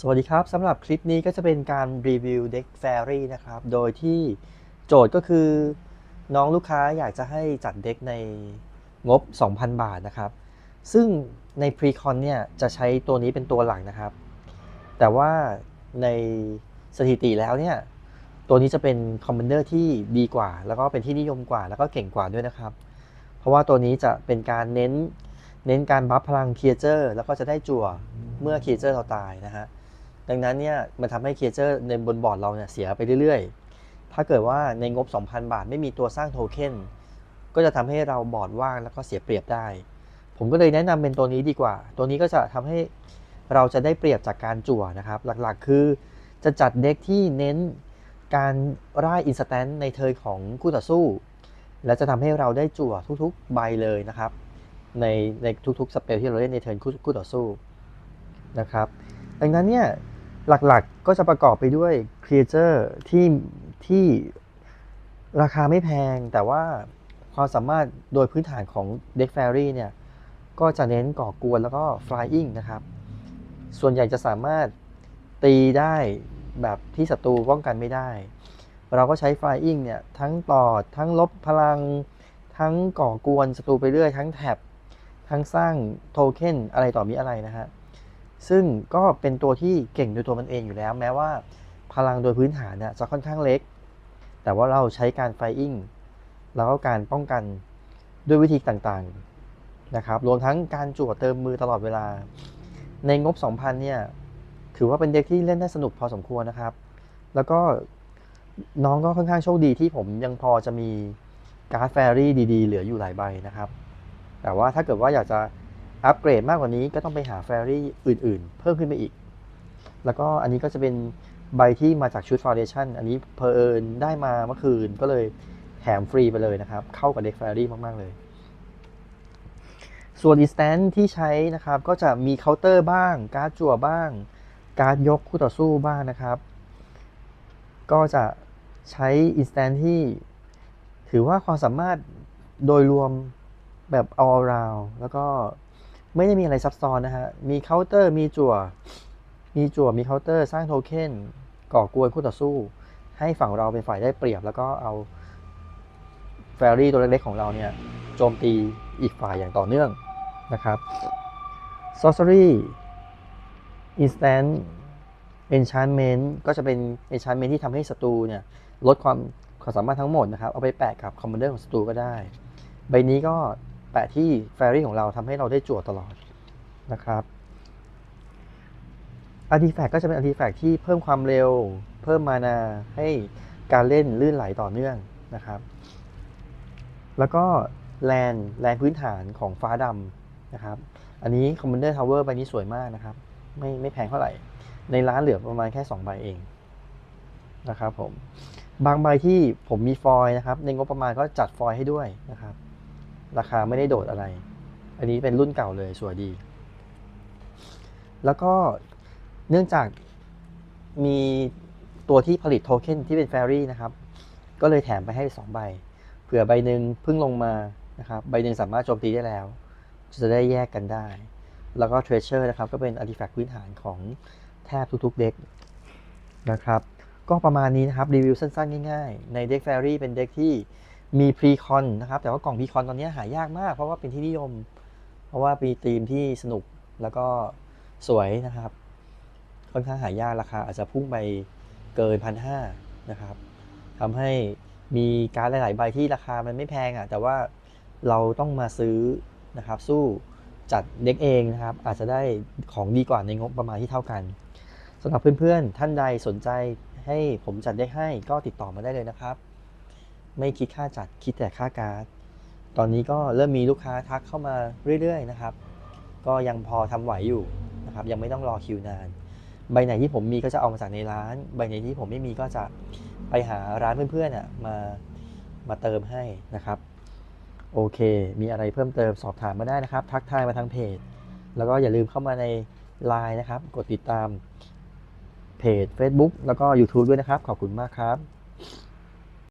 สวัสดีครับสำหรับคลิปนี้ก็จะเป็นการรีวิวเด็ก Fairy นะครับ โดยที่โจทย์ก็คือน้องลูกค้าอยากจะให้จัดเด็กในงบ 2,000 บาทนะครับ ซึ่งใน Precon เนี่ยจะใช้ตัวนี้เป็นตัวหลักนะครับ แต่ว่าในสถิติแล้วเนี่ยตัวนี้จะเป็นคอมมนเดอร์ที่ดีกว่า แล้วก็เป็นที่นิยมกว่า แล้วก็เก่งกว่าด้วยนะครับ เพราะว่าตัวนี้จะเป็นการเน้นเน้นการบัฟพลังเคียเจอร์แล้วก็จะได้จั่วเมื่อเคียเจอร์เราตายนะฮะ ดังนั้นเนี่ยมันทำให้เคเจอร์ในบนบอร์ดเราเนี่ยเสียไปเรื่อยๆ ถ้าเกิดว่าในงบ 2,000 บาทไม่มีตัวสร้างโทเค็นก็จะทำให้เราบอร์ดว่างแล้วก็เสียเปรียบได้ ผมก็เลยแนะนำเป็นตัวนี้ดีกว่า ตัวนี้ก็จะทำให้เราจะได้เปรียบจากการจั่วนะครับ หลักๆคือจะจัดเด็กที่เน้นการร่ายอินสแตนต์ในเทิร์นของคู่ต่อสู้ และจะทำให้เราได้จั่วทุกๆใบเลยนะครับ ในในทุกๆสเปลที่เราเล่นในเทิร์นคู่ต่อสู้นะครับ ดังนั้นเนี่ย หลักๆก็จะประกอบไปด้วยครีเอเจอร์ที่ที่ราคาไม่แพง แต่ว่าความสามารถโดยพื้นฐานของเด็กแฟรี่เนี่ย ก็จะเน้นก่อกวนแล้วก็ flying นะครับ ส่วนใหญ่จะสามารถตีได้แบบที่ศัตรูป้องกันไม่ได้ เราก็ใช้ flying เนี่ย ทั้งต่อทั้งลบพลัง ทั้งก่อกวนศัตรูไปเรื่อย ทั้งแท็บ ทั้งสร้างโทเค็นอะไรต่อมีอะไรนะฮะ ซึ่งก็เป็นตัวที่เก่งโดยตัวมันเองอยู่แล้ว แม้ว่าพลังโดยพื้นฐานเนี่ยจะค่อนข้างเล็ก แต่ว่าเราใช้การไฟอิงแล้วก็การป้องกันด้วยวิธีต่างๆนะครับ รวมทั้งการจวดเติมมือตลอดเวลา ในงบ 2,000 เนี่ย ถือว่าเป็นเด็กที่เล่นได้สนุกพอสมควรนะครับ แล้วก็น้องก็ค่อนข้างโชคดีที่ผมยังพอจะมีการ์ดแฟรี่ดีๆ เหลืออยู่หลายใบนะครับ แต่ว่าถ้าเกิดว่าอยากจะ อัปเกรดมากกว่านี้ก็ต้องไปหาแฟรี่อื่นๆ เพิ่มขึ้นไปอีก แล้วก็อันนี้ก็จะเป็นใบที่มาจากชุดฟ u เดชั่นอันนี้เพอเอิญได้มาเมื่อคืนก็เลยแถมฟรีไปเลยนะครับ เข้ากับเด็กแฟรี่มาก ๆ เลย ส่วนอินสแตนที่ใช้นะครับ ก็จะมีเคาน์เตอร์บ้าง การ์ดจั่วบ้าง การ์ดยกคู่ต่อสู้บ้างนะครับ ก็จะใช้อินสแตนที่ถือว่าความสามารถโดยรวมแบบ all around แล้วก็ ไม่ได้มีอะไรซับซ้อนนะฮะ มีเคาน์เตอร์มีจั่ว มีจั่วมีเคาน์เตอร์สร้างโทเค็นก่อกวนคู่ต่อสู้ ให้ฝั่งเราเป็นฝ่ายได้เปรียบ แล้วก็เอาแฟรี่ตัวเล็กๆของเราเนี่ยโจมตีอีกฝ่ายอย่างต่อเนื่องนะครับ sorcery instant enchantment ก็จะเป็น enchantment ที่ทำให้ศัตรูเนี่ยลดความความสามารถทั้งหมดนะครับ เอาไปแปะกับคอมมานเดอร์ของศัตรูก็ได้ ใบนี้ก็ ปะที่แฟรี่ของเราทำให้เราได้จั่วตลอดนะครับอาร์ติแฟกก็จะเป็นอาร์ติแฟกที่เพิ่มความเร็ว เพิ่มมานาให้การเล่นลื่นไหลต่อเนื่องนะครับ แล้วก็แลนแลนพื้นฐานของฟ้าดำนะครับ อันนี้ Commander Tower ใบนี้สวยมากนะครับ ไม่ไม่แพงเท่าไหร่ ในร้านเหลือประมาณแค่ 2 ใบเองนะครับผม บางใบที่ผมมีฟอยนะครับ ในงบประมาณก็จัดฟอยให้ด้วยนะครับ ราคาไม่ได้โดดอะไร อันนี้เป็นรุ่นเก่าเลยสวยดี แล้วก็เนื่องจากมีตัวที่ผลิตโทเค็นที่เป็นแฟรี่นะครับ ก็เลยแถมไปให้ 2 ใบ เผื่อใบหนึ่งเพิ่งลงมานะครับ ใบหนึ่งสามารถโจมตีได้แล้ว จะได้แยกกันได้ แล้วก็เทรเชอร์นะครับ ก็เป็นอาร์ติแฟกต์พื้นฐานของแทบทุกๆเด็กนะครับ ก็ประมาณนี้นะครับ รีวิวสั้นๆ ง่ายๆ ในเด็กแฟรี่เป็นเด็กที่ มีพรีคอนนะครับ แต่ว่ากล่องพรีคอนตอนนี้หายากมาก เพราะว่าเป็นที่นิยม เพราะว่ามีธีมที่สนุกแล้วก็สวยนะครับ ค่อนข้างหายากราคาอาจจะพุ่งไปเกินพันห้านะครับทำให้มีการหลาย ๆ ใบที่ราคามันไม่แพงอะแต่ว่าเราต้องมาซื้อนะครับสู้จัดเด็กเองนะครับ อาจจะได้ของดีกว่าในงบประมาณที่เท่ากันสำหรับเพื่อน ๆ ท่านใดสนใจให้ผมจัดเด็กให้ก็ติดต่อมาได้เลยนะครับ ไม่คิดค่าจัดคิดแต่ค่าการ์ด ตอนนี้ก็เริ่มมีลูกค้าทักเข้ามาเรื่อยๆนะครับ ก็ยังพอทำไหวอยู่นะครับ ยังไม่ต้องรอคิวนาน ใบไหนที่ผมมีก็จะเอามาจากในร้าน ใบไหนที่ผมไม่มีก็จะไปหาร้านเพื่อนๆน่ะมามาเติมให้นะครับโอเค มีอะไรเพิ่มเติมสอบถามมาได้นะครับ ทักทายมาทางเพจ แล้วก็อย่าลืมเข้ามาใน Line นะครับ กดติดตามเพจ Facebook แล้วก็ YouTube ด้วยนะครับ ขอบคุณมากครับ